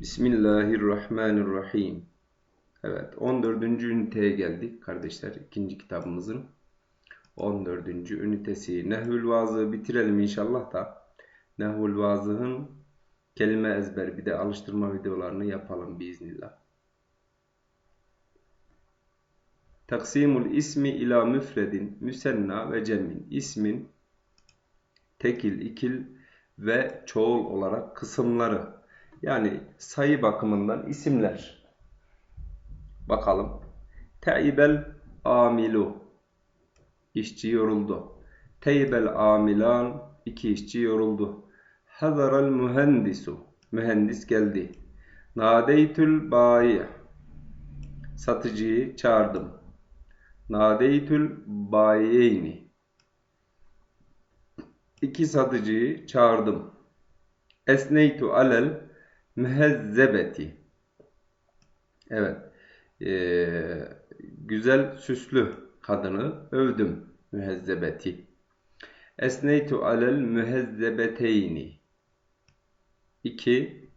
Bismillahirrahmanirrahim. Evet 14. üniteye geldik kardeşler. ikinci kitabımızın 14. ünitesi. Nehvül Vazı'ı bitirelim inşallah da. Nehvül Vazı'nın kelime ezber bir de alıştırma videolarını yapalım biiznillah. Taksimul ismi ila müfredin, müsenna ve cemmin. İsmin tekil, ikil ve çoğul olarak kısımları yani sayı bakımından isimler. Bakalım. Te'ibel amilu. İşçi yoruldu. Teybel amilan. iki işçi yoruldu. Hazaral mühendisu. Mühendis geldi. Nadeytül bayi. Satıcıyı çağırdım. Nadeytül bayiyeyni. İki satıcıyı çağırdım. Esneytu alel mühezzebeti. Evet. Ee, güzel süslü kadını övdüm. Mühezzebeti. Esneytu alel mühezzebeteyni. İki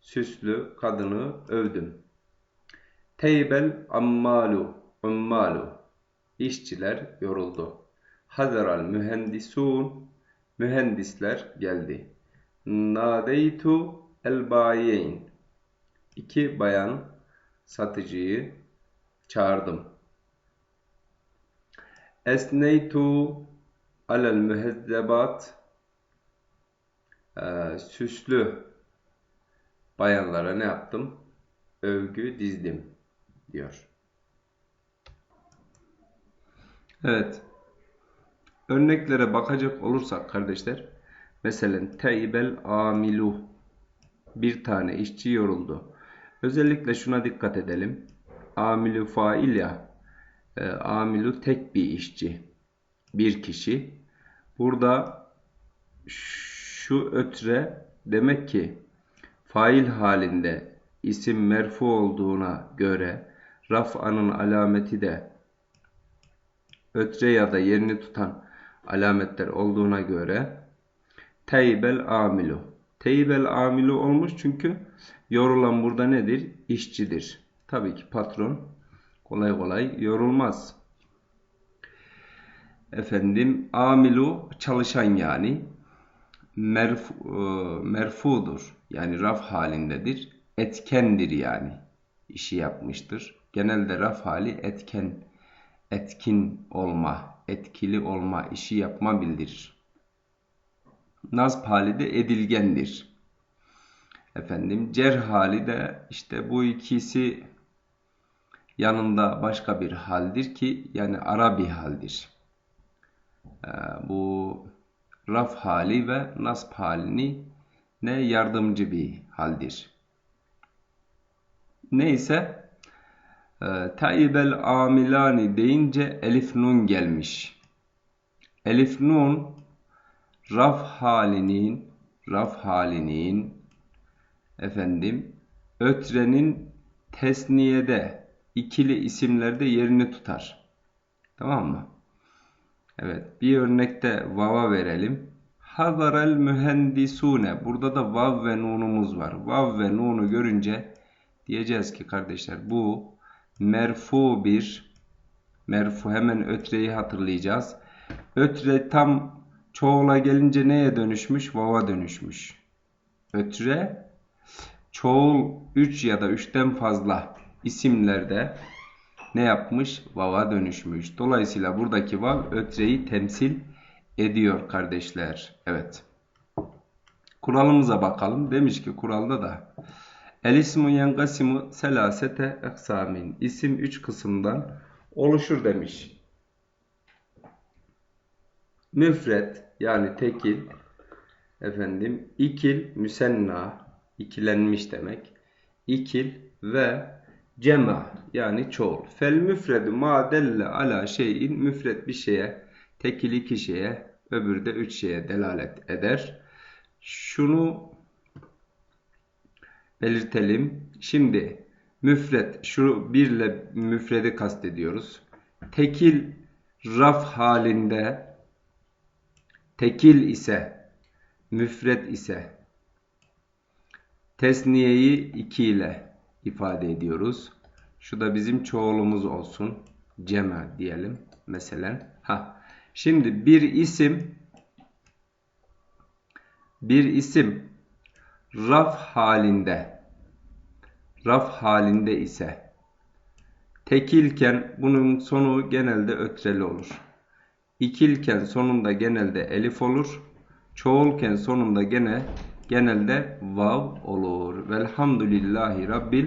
süslü kadını övdüm. Teybel ammalu. Ummalu. İşçiler yoruldu. Hazaral mühendisun. Mühendisler geldi. Nadeytu el bayiyn. İki bayan satıcıyı çağırdım. Esneytu alel mühezzebat. Ee, süslü bayanlara ne yaptım? Övgü dizdim diyor. Evet. Örneklere bakacak olursak kardeşler Mesela teybel amilu bir tane işçi yoruldu. Özellikle şuna dikkat edelim. Amilu fail ya. E, amilu tek bir işçi. Bir kişi. Burada şu ötre demek ki fail halinde isim merfu olduğuna göre raf'anın alameti de ötre ya da yerini tutan alametler olduğuna göre Teybel amilu. Teybel amilu olmuş çünkü yorulan burada nedir? İşçidir. Tabii ki patron kolay kolay yorulmaz. Efendim amilu çalışan yani merfu, e, merfudur. Yani raf halindedir. Etkendir yani. işi yapmıştır. Genelde raf hali etken, etkin olma, etkili olma, işi yapma bildirir. Nasb hali de edilgendir. Efendim cer hali de işte bu ikisi yanında başka bir haldir ki yani ara bir haldir. Ee, bu raf hali ve nasb halini ne yardımcı bir haldir. Neyse e, taibel amilani deyince elif nun gelmiş. Elif nun raf halinin raf halinin efendim ötrenin tesniyede ikili isimlerde yerini tutar. Tamam mı? Evet. Bir örnekte vava verelim. Hazarel mühendisune. Burada da vav ve nunumuz var. Vav ve nunu görünce diyeceğiz ki kardeşler bu merfu bir merfu hemen ötreyi hatırlayacağız. Ötre tam çoğula gelince neye dönüşmüş? Vava dönüşmüş. Ötre çoğul 3 ya da 3'ten fazla isimlerde ne yapmış? Vava dönüşmüş. Dolayısıyla buradaki vav ötreyi temsil ediyor kardeşler. Evet. Kuralımıza bakalım. Demiş ki kuralda da El ismu yengasimu selasete eksamin. İsim 3 kısımdan oluşur demiş müfret yani tekil efendim ikil müsenna ikilenmiş demek. İkil ve cema yani çoğul. Fel müfredu ma delle ala şeyin müfret bir şeye, tekil iki şeye, öbürü de üç şeye delalet eder. Şunu belirtelim. Şimdi müfret şu birle müfredi kastediyoruz. Tekil raf halinde tekil ise, müfret ise, Tesniyeyi 2 ile ifade ediyoruz. Şu da bizim çoğulumuz olsun. Cema diyelim mesela. Ha. Şimdi bir isim bir isim raf halinde raf halinde ise tekilken bunun sonu genelde ötreli olur. İkilken sonunda genelde elif olur. Çoğulken sonunda gene genelde vav olur. Velhamdülillahi Rabbil